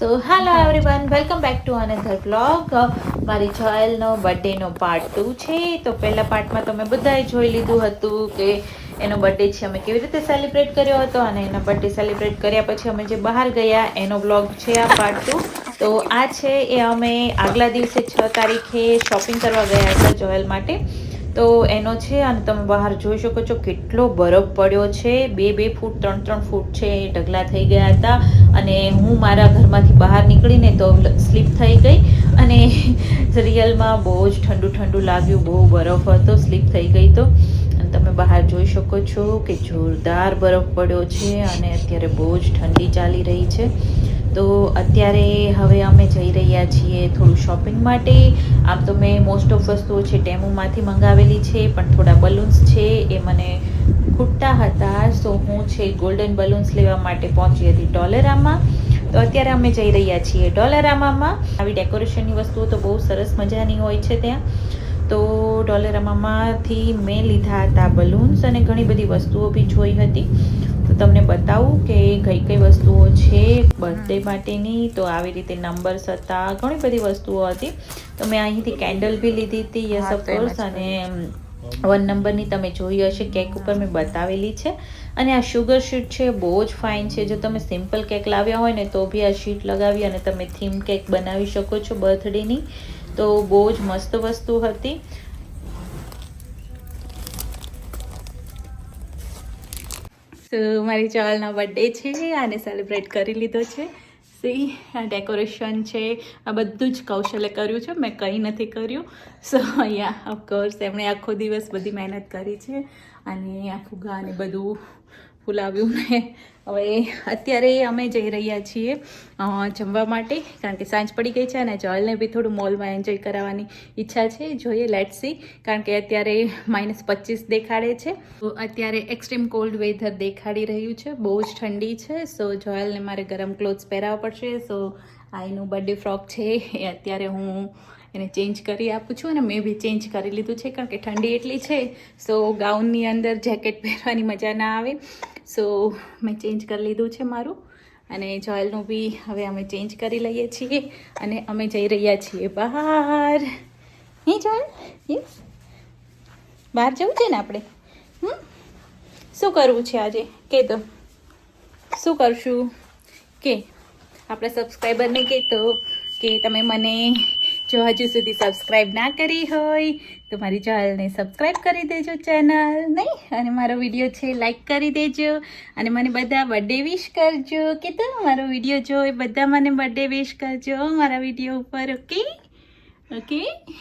So hello everyone welcome back to another blog મારી જોયલનો બર્થડેનો part two છે. તો પહેલા પાર્ટમાં તમે બધાએ જોઈ લીધું હતું કે એનો બર્થડે છે, અમે કેવી રીતે સેલિબ્રેટ કર્યો હતો અને એનો બર્થડે સેલિબ્રેટ કર્યા પછી અમે જે બહાર ગયા, એનો બ્લોગ છે આ પાર્ટ ટુ તો આ છે એ અમે આગલા દિવસે છ તારીખે શોપિંગ કરવા ગયા હતા જોયલ માટે. તો એનો છે, અને તમે બહાર જોઈ શકો છો કેટલો બરફ પડ્યો છે. બે બે ફૂટ, ત્રણ ત્રણ ફૂટ છે, એ ઢગલા થઈ ગયા હતા. અને હું મારા ઘરમાંથી બહાર નીકળીને તો સ્લીપ થઈ ગઈ. અને રિયલમાં બહુ જ ઠંડુ ઠંડુ લાગ્યું, બહુ બરફ હતો, સ્લીપ થઈ ગઈ તો. અને તમે બહાર જોઈ શકો છો કે જોરદાર બરફ પડ્યો છે, અને અત્યારે બહુ જ ઠંડી ચાલી રહી છે. તો અત્યારે હવે અમે જઈ રહ્યા છીએ થોડું શોપિંગ માટે. આમ તો મેં મોસ્ટ ઓફ વસ્તુઓ છે ટેમોમાંથી મંગાવેલી છે, પણ થોડા બલૂન્સ છે એ મને ખૂટતા હતા. સો હું છે ગોલ્ડન બલૂન્સ લેવા માટે પહોંચી હતી ડોલેરામાં. તો અત્યારે અમે જઈ રહ્યા છીએ ડોલેરામામાં આવી ડેકોરેશનની વસ્તુઓ તો બહુ સરસ મજાની હોય છે ત્યાં. તો ડોલેરામામાંથી મેં લીધા હતા બલૂન્સ અને ઘણી બધી વસ્તુઓ બી જોઈ હતી. તો તમને બતાવું કે કઈ કઈ વસ્તુઓ છે બર્થડે માટેની તો આવી રીતે નંબર્સ હતા ઘણી બધી વસ્તુઓ હતી. તો મેં અહીંથી કેન્ડલ બી લીધી હતી યસ ઓફકોર્સ અને વન નંબરની તમે જોઈ હશે કેક ઉપર મેં બતાવેલી છે. અને આ શુગર શીટ છે બહુ જ ફાઇન છે. જો તમે સિમ્પલ કેક લાવ્યા હોય ને તો બી આ શીટ લગાવી અને તમે થીમ કેક બનાવી શકો છો બર્થડેની તો બહુ જ મસ્ત વસ્તુ હતી. સો મારી ચાલનો બર્થડે છે, આને સેલિબ્રેટ કરી લીધો છે. સી આ ડેકોરેશન છે, આ બધું જ કૌશલે કર્યું છે, મેં કંઈ નથી કર્યું. સો અહીંયા ઓફકોર્સ એમણે આખો દિવસ બધી મહેનત કરી છે. અને આ ફુગા અને બધું ફૂલાવ્યું ને. હવે અત્યારે અમે જઈ રહ્યા છીએ જમવા માટે, કારણ કે સાંજ પડી ગઈ છે અને જોયલને બી થોડું મોલમાં એન્જોય કરાવવાની ઈચ્છા છે. જોઈએ લેટ સી કારણ કે અત્યારે માઇનસ પચીસ દેખાડે છે. તો અત્યારે એક્સ્ટ્રીમ કોલ્ડ વેધર દેખાડી રહ્યું છે. બહુ જ ઠંડી છે. સો જોયલને મારે ગરમ ક્લોથ્સ પહેરાવવા પડશે. સો આઈનું બર્થડે ફ્રોક છે. એ અત્યારે હું એને ચેન્જ કરી આપું છું અને મેં બી ચેન્જ કરી લીધું છે, કારણ કે ઠંડી એટલી છે સો ગાઉનની અંદર જેકેટ પહેરવાની મજા ના આવે. સો મેં ચેન્જ કરી લીધું છે મારું અને જોયલનું બી હવે અમે ચેન્જ કરી લઈએ છીએ અને અમે જઈ રહ્યા છીએ બહાર. હે જોયલ? યસ બહાર જવું છે ને આપણે? હમ? શું કરવું છે આજે? કે તો? શું કરશું? કે? આપણા સબસ્ક્રાઈબરને કહેતો કે તમે મને જો હજુ સુધી સબસ્ક્રાઈબ ના કરી હોય, તો મારી ચેનલને સબસ્ક્રાઈબ કરી દેજો ચેનલ, નહીં? અને મારો વીડિયો છે લાઈક કરી દેજો. અને મને બધા બર્થડે વિશ કરજો. કે તો મારો વીડિયો જોઈ બધા મને બર્થડે વિશ કરજો. મારા વીડિયો ઉપર ઓકે ઓકે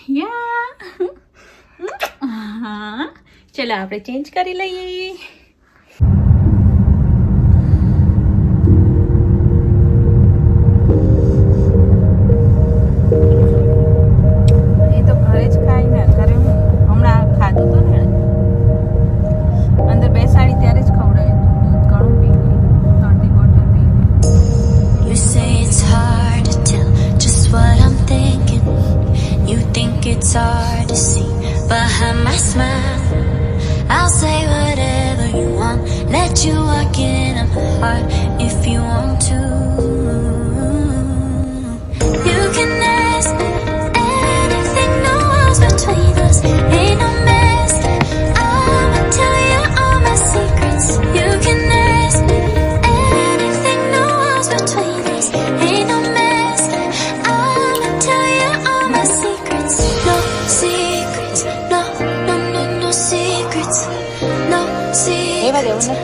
યા હા ચલો, આપણે ચેન્જ કરી લઈએ. Vale, una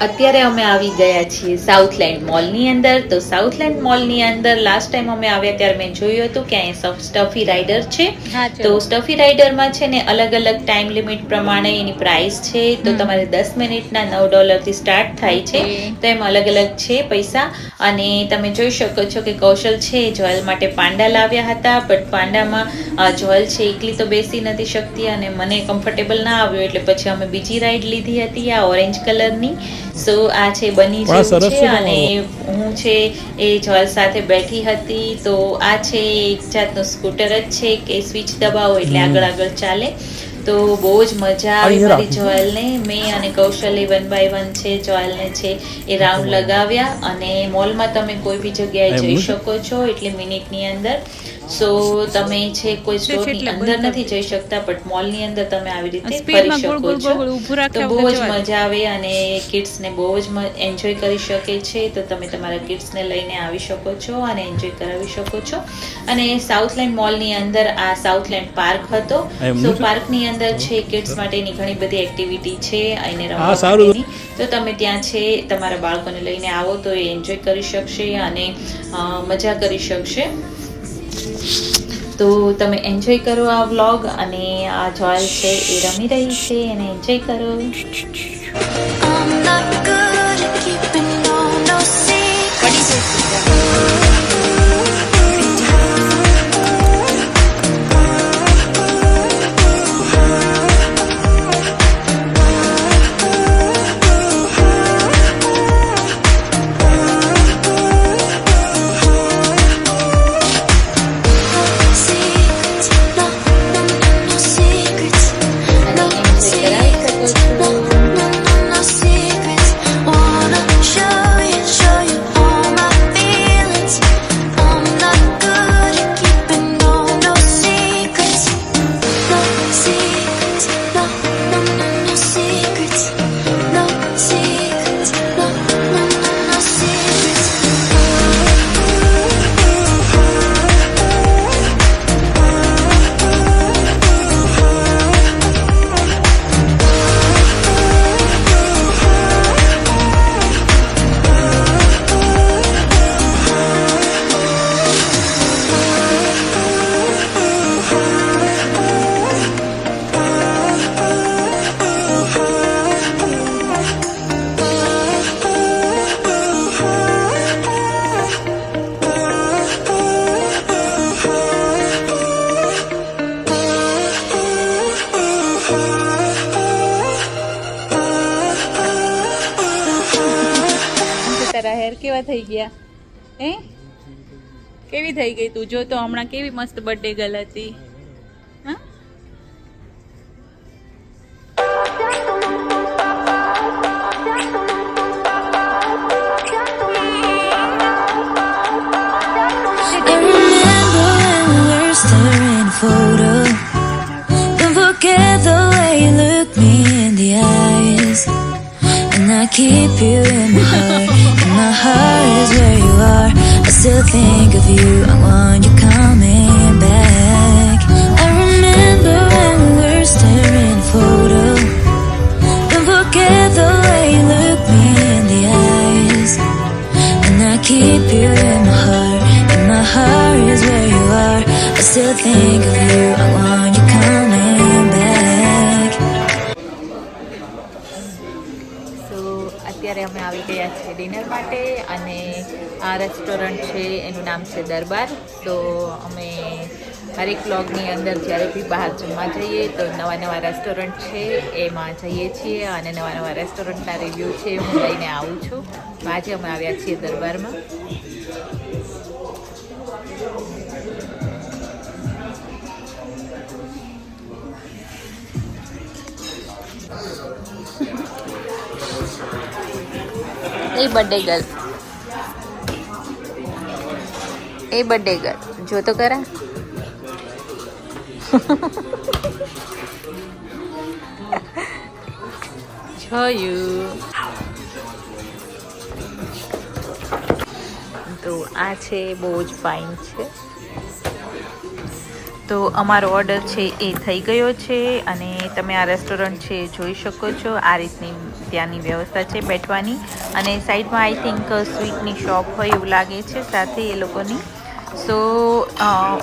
અત્યારે અમે આવી ગયા છીએ સાઉથલેન્ડ મોલની અંદર. તો સાઉથલેન્ડ મોલની અંદર લાસ્ટ ટાઈમ અમે આવ્યા ત્યારે મેં જોયું હતું કે અહીંયા સ્ટફી રાઇડર છે. તો સ્ટફી રાઇડરમાં છે ને અલગ અલગ ટાઈમ લિમિટ પ્રમાણે એની પ્રાઇસ છે. તો તમારે દસ મિનિટના નવ ડોલરથી સ્ટાર્ટ થાય છે. તો એમ અલગ અલગ છે પૈસા. અને તમે જોઈ શકો છો કે કૌશલ છે જોયલ માટે પાંડા લાવ્યા હતા. બટ પાંડામાં અ, જોયલ છે એકલી તો બેસી નથી શકતી અને મને કમ્ફર્ટેબલ ના આવ્યું. એટલે પછી અમે બીજી રાઈડ લીધી હતી આ ઓરેન્જ કલરની સો આ છે બની જેવું છે અને હું છે એ જોયલ સાથે બેઠી હતી તો આ છે એક જાતનું સ્કૂટર જ છે કે સ્વિચ દબાવો એટલે આગળ આગળ ચાલે. તો બહુ જ મજા આવી મારી. જોયલને મેં અને કૌશલે વન બાય વન છે જોયલને છે એ રાઉન્ડ લગાવ્યા અને મોલમાં તમે કોઈ બી જગ્યાએ જઈ શકો છો એટલે મિનિટની અંદર. સો તમે છે કોઈ સ્ટોરની અંદર નથી જઈ શકતા બટ મોલની અંદર તમે આવી રીતે ફરી શકો છો. તો બહુ જ મજા આવે અને કિડ્સને બહુ જ એન્જોય કરી શકે છે. તો તમે તમારા કિડ્સને લઈને આવી શકો છો અને એન્જોય કરાવી શકો છો. અને સાઉથલેન્ડ મોલની અંદર આ સાઉથલેન્ડ પાર્ક હતો. સો? પાર્કની અંદર છે કિડ્સ માટેની ઘણી બધી એક્ટિવિટી છે અને હા, રમવા સારું. માટેની તો તમે ત્યાં છે તમારા બાળકોને લઈને આવો તો એ એન્જોય કરી શકશે અને મજા કરી શકશે. તો તમે એન્જોય કરો આ વ્લોગ અને આ જોયલ છે એ રમી રહી છે, એને એન્જોય કરો. થઈ ગયા. હે? કેવી થઈ ગઈ તું? જો તો હમણાં કેવી મસ્ત બર્થડે ગર્લ હતી. Still think of you. આવી ગયા છે ડિનર માટે અને આ રેસ્ટોરન્ટ છે, એનું નામ છે દરબાર. તો અમે હરેક બ્લોગની અંદર જ્યારે બી બહાર જમવા જઈએ તો નવા નવા રેસ્ટોરન્ટ છે, એમાં જઈએ છીએ અને નવા નવા રેસ્ટોરન્ટના રિવ્યૂ છે, હું લઈને આવું છું. આજે અમે આવ્યા છીએ દરબારમાં. એ બર્થડે ગર્લ એ બર્થડે ગર્લ જો તો કરા. જોયું. તો આ છે બહુ જ ફાઇન છે. તો અમારો ઓર્ડર છે એ થઈ ગયો છે અને તમે આ રેસ્ટોરન્ટ છે જોઈ શકો છો. આ રીતની ત્યાંની વ્યવસ્થા છે બેઠવાની. અને સાઈડમાં આઈ થિંક સ્વીટની શોપ હોય એવું લાગે છે, સાથે એ લોકોની. સો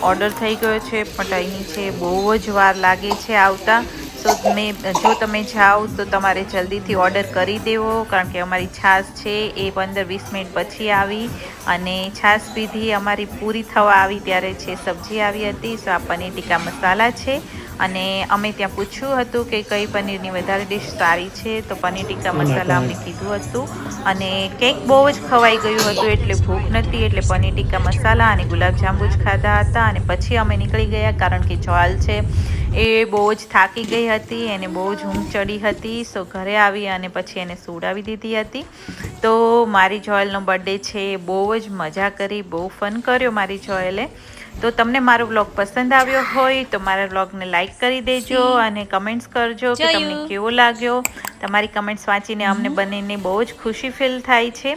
ઓર્ડર થઈ ગયો છે પણ અહીંની છે, બહુ જ વાર લાગે છે આવતા. સો મેં જો તમે જાઓ, તો તમારે જલ્દીથી ઓર્ડર કરી દેવો, કારણ કે અમારી છાશ છે, એ પંદર વીસ મિનિટ પછી આવી. અને છાશ પીધી અમારી પૂરી થવા આવી ત્યારે છે, સબ્જી આવી હતી. સો આ પનીર ટીકા મસાલા છે. અને અમે ત્યાં પૂછ્યું હતું કે કઈ પનીરની વધારે ડિશ સારી છે તો પનીર ટીકા મસાલા અમને કીધું હતું. અને કેક બહુ જ ખવાઈ ગયું હતું એટલે ભૂખ નથી એટલે પનીર ટીકા મસાલા અને ગુલાબજાંબુ જ ખાધા હતા. અને પછી અમે નીકળી ગયા કારણ કે જ્વાલ છે. એ બહુ જ થાકી ગઈ હતી એને બહુ જ ઊંઘ ચડી હતી. સો ઘરે આવી અને પછી એને સુવડાવી દીધી હતી. તો મારી જોયલનો બર્થડે છે એ બહુ જ મજા કરી બહુ ફન કર્યો મારી જોયલે. તો તમને મારો બ્લોગ પસંદ આવ્યો હોય તો મારા બ્લોગને લાઈક કરી દેજો અને કમેન્ટ્સ કરજો કે તમને કેવો લાગ્યો. તમારી કમેન્ટ્સ વાંચીને અમને બંનેને બહુ જ ખુશી ફીલ થાય છે.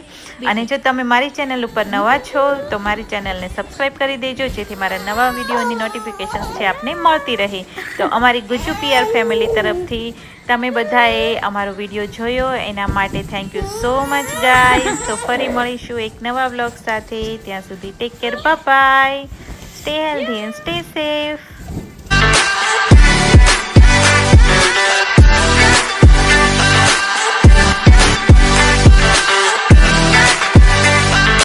અને જો તમે મારી ચેનલ ઉપર નવા છો તો મારી ચેનલને સબસ્ક્રાઈબ કરી દેજો જેથી મારા નવા વિડીયોની નોટિફિકેશન છે આપને મળતી રહે. તો અમારી ગુજુ પિયર ફેમિલી તરફથી તમે બધાએ અમારો વીડિયો જોયો. એના માટે thank you so much guys તો ફરી મળીશું એક નવા બ્લોગ સાથે. ત્યાં સુધી take care bye stay healthy and stay safe